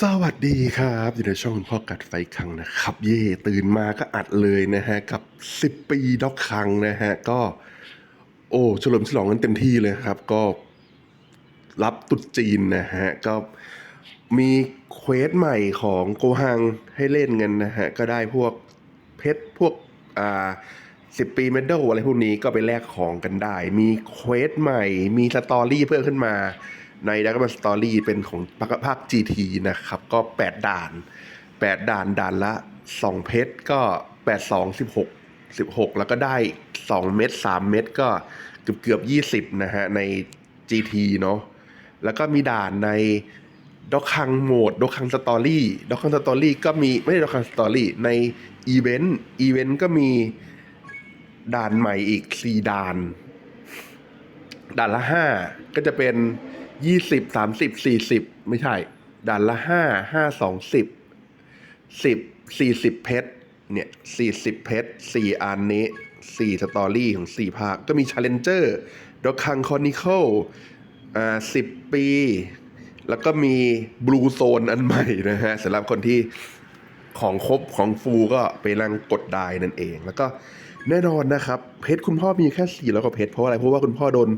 สวัสดีครับอยู่ในช่องคุณพ่อกัดไฟคังนะครับ เย่ตื่นมาก็อัดเลยนะฮะ กับ 10 ปีด็อกคังนะฮะ ก็ โอ้เฉลิมฉลองกันเต็มที่เลยครับ ก็รับตรุษจีนนะฮะ ก็มีเควสใหม่ของโกฮังให้เล่นกันนะฮะ ก็ได้พวกเพชรพวกอ่าสิบปีเมดัลอะไรพวกนี้ก็ไปแลกของกันได้ มีเควสใหม่ มีสตอรี่เพิ่มขึ้นมา ในดักมันสตอรี่เป็นของภาค GT นะครับ ก็ 8 ด่าน 8 ด่านด่านละ 2 เพชรก็ 8 2 16 16 แล้วก็ได้ 2 เม็ด3เม็ดก็เกือบเกือบ20 นะฮะ ใน GT เนาะแล้วก็มีด่านในด็อกคังโหมดด็อกคังสตอรี่ด็อกคังสตอรี่ก็มี ไม่ใช่ด็อกคังสตอรี่ในอีเวนต์อีเวนต์ก็มีด่านใหม่อีก 4 ด่าน ด่านละห้าก็จะเป็น ยี่สิบสามสิบสี่สิบไม่ใช่ ด่านละห้าห้าสองสิบสิบสี่สิบเพชรเนี่ยสี่สิบเพชรสี่อันนี้สี่สตอรี่ของสี่ภาค ก็มีชาเลนเจอร์ด็อกคังคอนิเคิลอ่าสิบปี แล้วก็มีบลูโซนอันใหม่นะฮะสำหรับคนที่ของครบของฟูก็ไปนั่งกดได้นั่นเอง แล้วก็แน่นอนนะครับ เพชรคุณพ่อมีแค่สี่แล้วก็เพชรเพราะอะไรเพราะว่าคุณพ่อโดน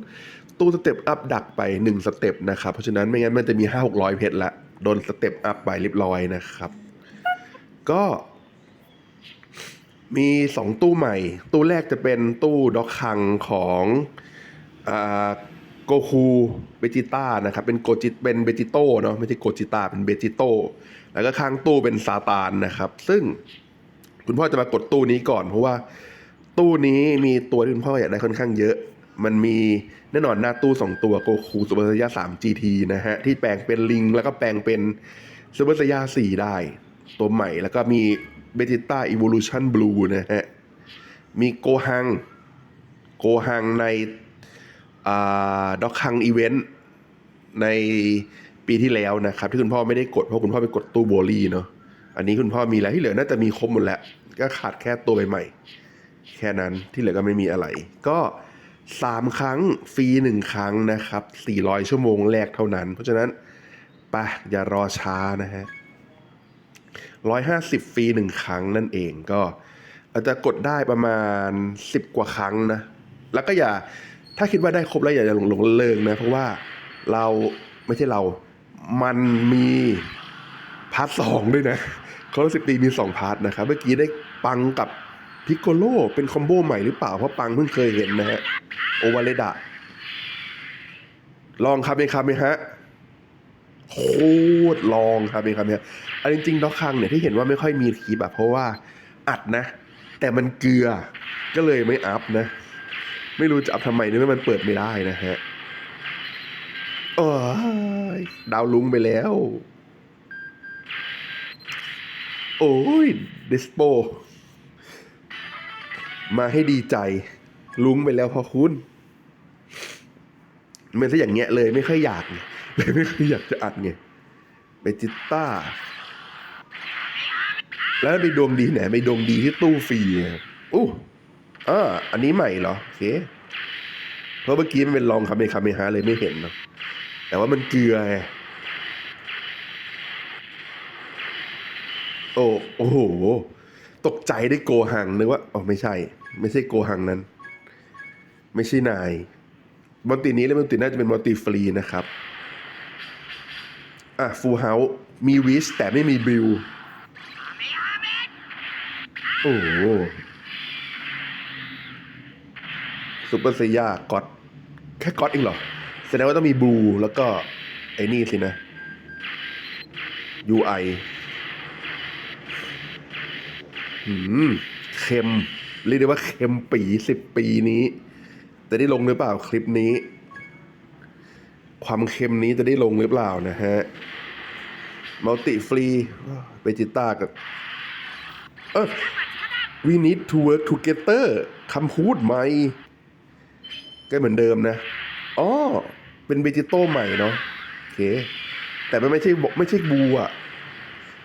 ตู้สเต็ปอัพดักไปหนึ่งสเต็ปนะครับ เพราะฉะนั้นไม่งั้นมันจะมีห้าหกร้อยเพชรละ โดนสเต็ปอัพไปเรียบร้อยนะครับ ก็มีสองตู้ใหม่ ตู้แรกจะเป็นตู้ด็อกคังของโกคูเบจิต้านะครับ เป็นโกจิเป็นเบจิโต้เนาะไม่ใช่โกจิต้าเป็นเบจิโต้แล้วก็ข้างตู้เป็นซาตานนะครับ ซึ่งคุณพ่อจะมากดตู้นี้ก่อนเพราะว่าตู้นี้มีตัวที่คุณพ่ออยากได้ค่อนข้างเยอะ มันมีแน่นอนหน้าตู้สองตัวโกคูซูเปอร์ไซยาสาม GT นะฮะ ที่แปลงเป็นลิง แล้วก็แปลงเป็นซูเปอร์ไซยาสี่ได้ ตัวใหม่แล้วก็มีเบจิต้าอี o ว u ชันบลูนะฮะ มีโกฮัง โกฮังในอ่าด็อกฮังอีเวนต์ในปีที่แล้วนะครับ ที่คุณพ่อไม่ได้กด เพราะคุณพ่อไปกดตู้โบลี่เนาะอันนี้คุณพ่อมีแล้วที่เหลือน่าจะมีครบหมดแล้ว ก็ขาดแค่ตัวใหม่ๆแค่นั้นที่เหลือก็ไม่มีอะไร ก็ สามครั้งฟรีหนึ่งครั้งนะครับสี่ร้อยชั่วโมงแรกเท่านั้น เพราะฉะนั้นไปอย่ารอช้านะฮะร้อยห้าสิบฟรีหนึ่งครั้งนั่นเองก็อาจจะกดได้ประมาณสิบกว่าครั้งนะ แล้วก็อย่าถ้าคิดว่าได้ครบแล้วอย่าหลงหลงเลิงนะ เพราะว่าเราไม่ใช่เรา มันมีพาร์ทสองด้วยนะเขาสิบปีมีสองพาร์ทนะครับ เมื่อกี้ได้ปังกับ พิกโกโลเป็นคอมโบใหม่หรือเปล่า เพราะปังเพิ่งเคยเห็นนะฮะ โอวาเลดะ ลองครับไหมครับไหมฮะ โคตรลองครับเองครับเนี่ยอันจริงๆด็อกคังเนี่ยที่เห็นว่าไม่ค่อยมีคลิปอะเพราะว่าอัดนะ แต่มันเกลือ ก็เลยไม่อัพนะ ไม่รู้จะอัพทำไมเนี่ยมันเปิดไม่ได้นะฮะโอ้ยดาวลุงไปแล้ว โอ้ย ดิสโป มาให้ดีใจลุงไปแล้วพอคุณมันซะอย่างเงี้ยเลยไม่ค่อยอยากเลยไม่ค่อยอยากจะอัดไงเบจิตต้า แล้วไปดวงดีไหนไปดวงดีที่ตู้ฟรีอู้อ่าอันนี้ใหม่เหรอโอเคเพราะเมื่อกี้มันเป็นลองคาเมคาเมฮาเลยไม่เห็นเนาะแต่ว่ามันเกลือไงโอโอ้โห ตกใจได้โกหังนึกว่าอ๋อไม่ใช่ ไม่ใช่โกหังนั้น ไม่ใช่นายมอนตินี้และมอนติน่าจะเป็นมอนติฟรีนะครับ อะฟูลเฮาส์มีวิชแต่ไม่มีบิลโอ้โหซูเปอร์เซียก็อดแค่ก็อดเองเหรอ แสดงว่าต้องมีบลูแล้วก็ไอ้นี่สินะ UI หืม เค็ม เรียกได้ว่าเค็มปีสิบปีนี้ จะได้ลงหรือเปล่าคลิปนี้ ความเค็มนี้จะได้ลงหรือเปล่านะฮะมัลติฟรีเบจิต้ากับเออ we need to work together คำพูดใหม่ก็เหมือนเดิมนะอ๋อเป็นเบจิโต้ใหม่เนาะโอเค แต่มันไม่ใช่บกไม่ใช่บูอะ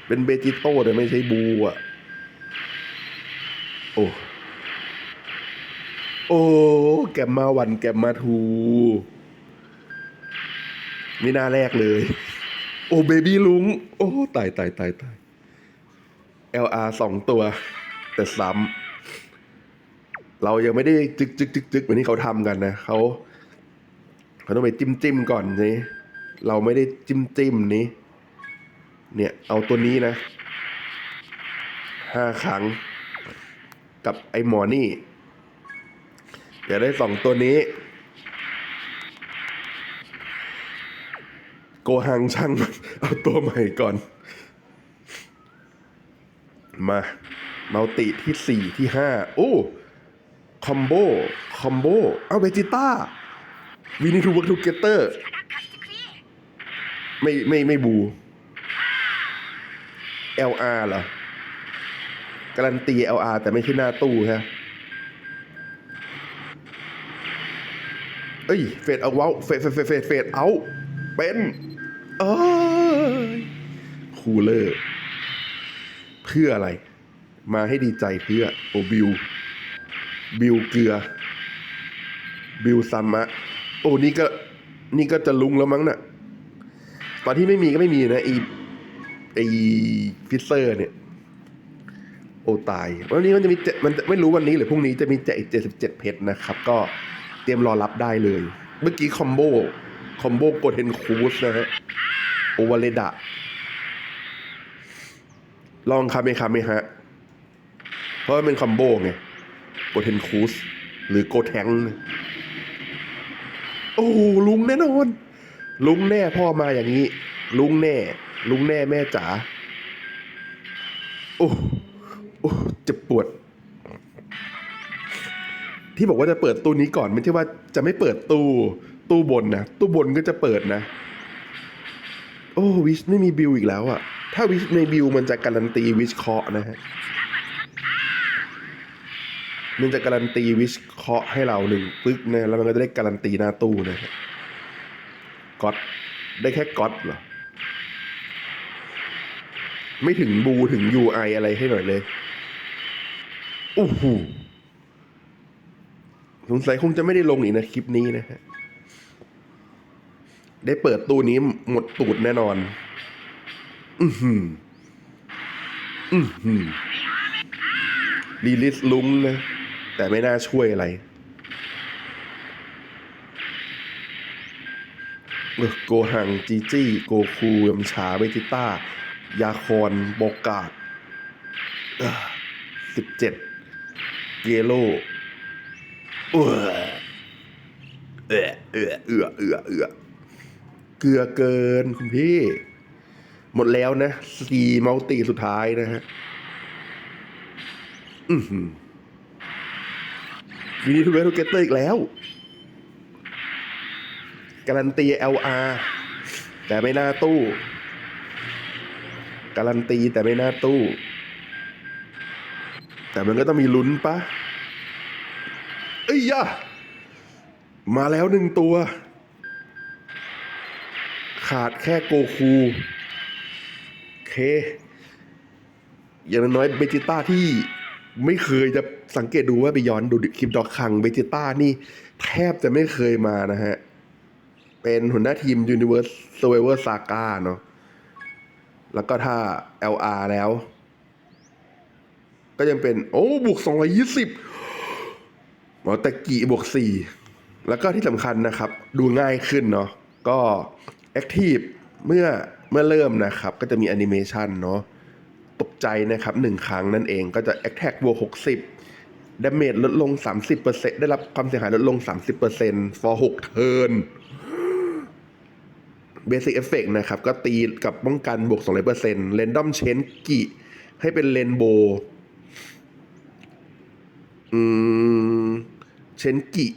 เป็นเบจิโต้แต่ไม่ใช่บูอะโอ้ โอ้แกมมาวันแกมมาทูไม่น่าแรกเลย โอ้เบบี้ลุง โอ้ตายตายตายตาย LR สองตัว แต่ซ้ำเรายังไม่ได้จึกจึกจึกจึกเหมือนที่เขาทำกันนะเขาเขาต้องไปจิ้มจิ้มก่อนนี่เราไม่ได้จิ้มจิ้มนี้ เนี่ยเอาตัวนี้นะห้าครั้ง กับไอ้หมอนี่ อย่าได้สองตัวนี้ โกหังช่างเอาตัวใหม่ก่อน มาเมัลติที่สี่ที่ห้าโอ้คอมโบ คอมโบ เอาเวจิต้าวินิทูเวิร์กทูเกเตอร์ ไม่ไม่ไม่บู LR เหรอการันตี LR แต่ไม่ใช่หน้าตู้ฮะ เอ้ยเฟดเอาเว้าเฟดเฟดเฟดเฟดเฟดเอาเป็นเอ้ยคูลเลอร์ เพื่ออะไร มาให้ดีใจเพื่อโอบิว บิวเกลือ บิวซัมมะ โอ้นี่ก็นี่ก็จะลุงแล้วมั้งน่ะ ตอนที่ไม่มีก็ไม่มีนะไอไอฟิเซอร์เนี่ย โอ้ตาย วันนี้มันจะมีเจมันไม่รู้วันนี้หรือพรุ่งนี้จะมีแจกอีกเจ็ดสิบเจ็ดเพชรนะครับ ก็ รียมรอรับได้เลย เมื่อกี้คอมโบคอมโบโกเทนคูสนะฮะโอวาเลดะ ลองคาเมคาเมฮะ เพราะว่าเป็นคอมโบไงโกเทนคูสหรือโกแทง โอ้ลุงแน่นอน ลุงแน่พ่อมาอย่างนี้ ลุงแน่ ลุงแน่แม่จ๋า ที่บอกว่าจะเปิดตู้นี้ก่อนไม่ใช่ว่าจะไม่เปิดตู้ตู้บนนะตู้บนก็จะเปิดนะ โอ้วิชไม่มีบิลอีกแล้วอะถ้าวิชในบิลมันจะการันตีวิชเคาะนะฮะมันจะการันตีวิชเคาะให้เราหนึ่งปึ๊กนะแล้วมันก็จะได้การันตีหน้าตู้นะฮะก๊อตได้แค่ก๊อตเหรอไม่ถึงบูถึง UI อะไรให้หน่อยเลยโอ้โห สงสัยคงจะไม่ได้ลงอีกนะคลิปนี้นะฮะ ได้เปิดตู้นี้หมดตูดแน่นอน อือหือ อือหือรีลิสลุ้งนะ แต่ไม่น่าช่วยอะไรเออโกหังจีจี้โกคูยำชาเวจิต้า ยาคอนโบกาดสิบเจ็ดเยโล เออเออเออเออเออเออเกลือเกินคุณพี่ หมดแล้วนะสี่มัลติสุดท้ายนะฮะอือหือวินิทูเวทูเกเตอร์อีกแล้ว การันตี LR แต่ไม่น่าตู้ การันตีแต่ไม่น่าตู้ แต่มันก็ต้องมีลุ้นปะ ยยะ มาแล้วหนึ่งตัว ขาดแค่โกคูเค อย่างน้อยเบจิต้าที่ไม่เคยจะสังเกตดูว่าไปย้อนดูคลิปดอกคังเบจิต้านี่แทบจะไม่เคยมานะฮะ เป็นหัวหน้าทีม Universe Survivor Saga เนาะแล้วก็ถ้า LR แล้ว ก็ยังเป็น โอ้บวก220 หมอตะกี้บวก4แล้วก็ที่สำคัญนะครับ ดูง่ายขึ้นเนาะก็ Active เมื่อเมื่อเริ่มนะครับ ก็จะมีแอนิเมชันเนาะตกใจนะครับหนึ่งครั้งนั่นเองก็จะ Attack บวก60 Damage ลดลง 30%ได้รับความเสียหายลดลง 30% for 6 เทิร์นเบสิ c เอฟเฟกนะครับ ก็ตีกับป้องกันบวก 200%เรนดอมเชนกิให้เป็นเรนโบ อืมเชนกิ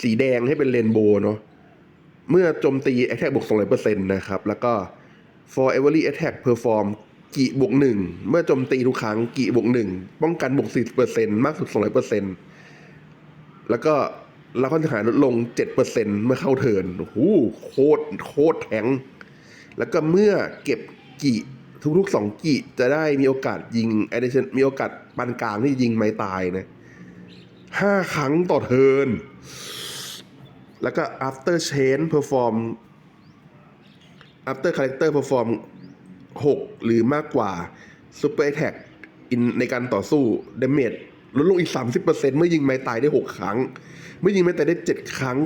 สีแดงให้เป็นเรนโบ์เนาะเมื่อโจมตี Attack บวก200%นะครับ แล้วก็ for every attack perform กิบวกหนึ่งเมื่อโจมตีทุกครั้งกิบวกหนึ่งป้องกันบวก40%มากสุด200%แล้วก็รับความเสียหายลดลง7%เปอร์เซ็นเมื่อเข้าเทินโอ้โหโคตรโคตรแทงแล้วก็เมื่อเก็บกิทุกๆ2กิจะได้มีโอกาสยิง addition มีโอกาสปานกลางที่ยิงไม้ตายนะ ห้าครั้งต่อเทิร์นแล้วก็ after chain perform after character perform 6 หรือมากกว่า super attack in ในการต่อสู้ damage ลดลงอีก 30%เมื่อยิงไม้ตายได้ 6 ครั้ง เมื่อยิงไม้ตายได้ 7 ครั้ง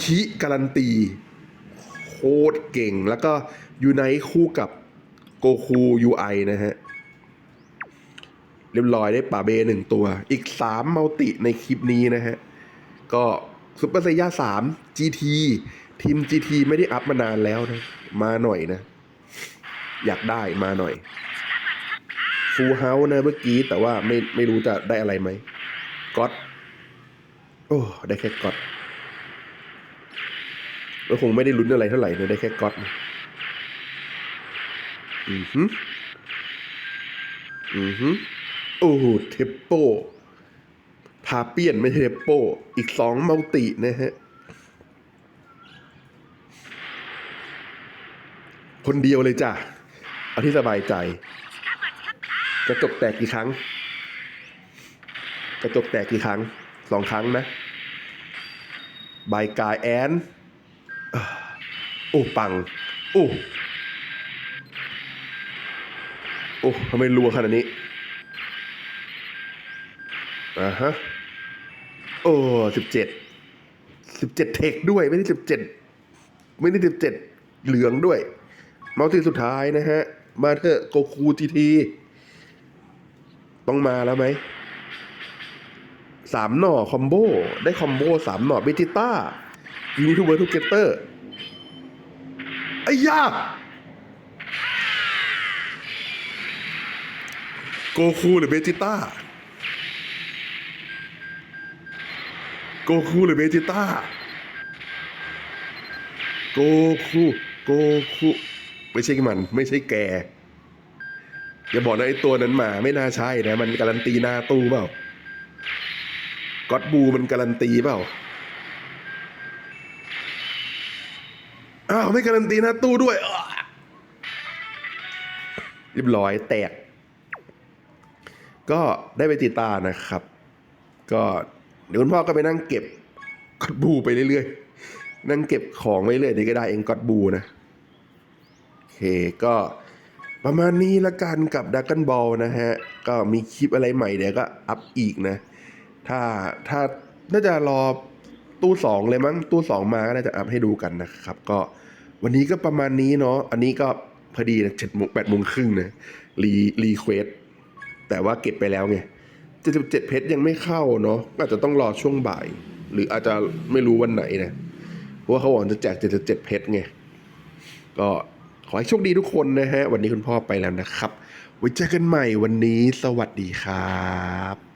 คิการันตี โคตรเก่ง แล้วก็ยูไนคู่กับโกคูยูไอนะฮะ เรียบร้อยได้ป่าเบหนึ่งตัว อีก3มัลติในคลิปนี้นะฮะ ก็ซุปเปอร์ไซย่า3 GT ทีม GT ไม่ได้อัพมานานแล้วนะ มาหน่อยนะ อยากได้มาหน่อยฟูเฮาส์นะเมื่อกี้ แต่ว่าไม่ไม่รู้จะได้อะไรไหมก็อตโอ้ ได้แค่ก็อตก็คงไม่ได้ลุ้นอะไรเท่าไหร่นะได้แค่ก็อตนะอือฮึอือฮึ โอ้โหเทปโปพาเปียนไม่ใช่เทปโปอีกสองมัลตินะฮะ คนเดียวเลยจ้ะ เอาที่สบายใจ กระจกแตกกี่ครั้ง กระจกแตกกี่ครั้ง สองครั้งนะบายกายแอนโอ้ปัง โอ้ โอ้ทำไมรัวขนาดนี้ อ่าฮะ โอ้สิบเจ็ดสิบเจ็ดเทคด้วยไม่ได้สิบเจ็ดไม่ได้สิบเจ็ดเหลืองด้วยมัลติสุดท้ายนะฮะ มาเถอะโกคูทีที ต้องมาแล้วไหมสามหน่อคอมโบ ได้คอมโบสามหน่อเบจิต้ายูนิทูเบอร์ทูเกเตอร์ไอ้ยาโกคูหรือเบจิต้า โกคูหรือเบจิต้า โกคูโกคูไม่ใช่มัน ไม่ใช่แก อย่าบอกนะไอ้ตัวนั้นมา ไม่น่าใช่นะ มันการันตีหน้าตู้เปล่าก็อดบูมันการันตีเปล่าอ้าวไม่การันตีหน้าตู้ด้วยเรียบร้อยแตก ก็ได้ไปติตานะครับ ก็ เดี๋ยวคุณพ่อก็ไปนั่งเก็บกอดบูไปเรื่อยๆ นั่งเก็บของไว้เรื่อยเดี๋ยวก็ได้เองกอดบูนะโอเคก็ประมาณนี้ละกันกับดักกันบอลนะฮะ ก็มีคลิปอะไรใหม่เดี๋ยวก็อัพอีกนะ ถ้าถ้าน่าจะรอตู้สองเลยมั้งตู้สองมาก็น่าจะอัพให้ดูกันนะครับ ก็วันนี้ก็ประมาณนี้เนาะอันนี้ก็พอดีนะเจ็ดโมงแปดโมงครึ่งนะรีรีเควสแต่ว่าเก็บไปแล้วไง เจ็ดสิบเจ็ดเพชรยังไม่เข้าเนาะอาจจะต้องรอช่วงบ่าย หรืออาจจะไม่รู้วันไหนนะเพราะว่าเขาบอกจะแจกเจ็ดสิบเจ็ดเพชรไงก็ขอให้โชคดีทุกคนนะฮะ วันนี้คุณพ่อไปแล้วนะครับ ไว้เจอกันใหม่วันนี้สวัสดีครับ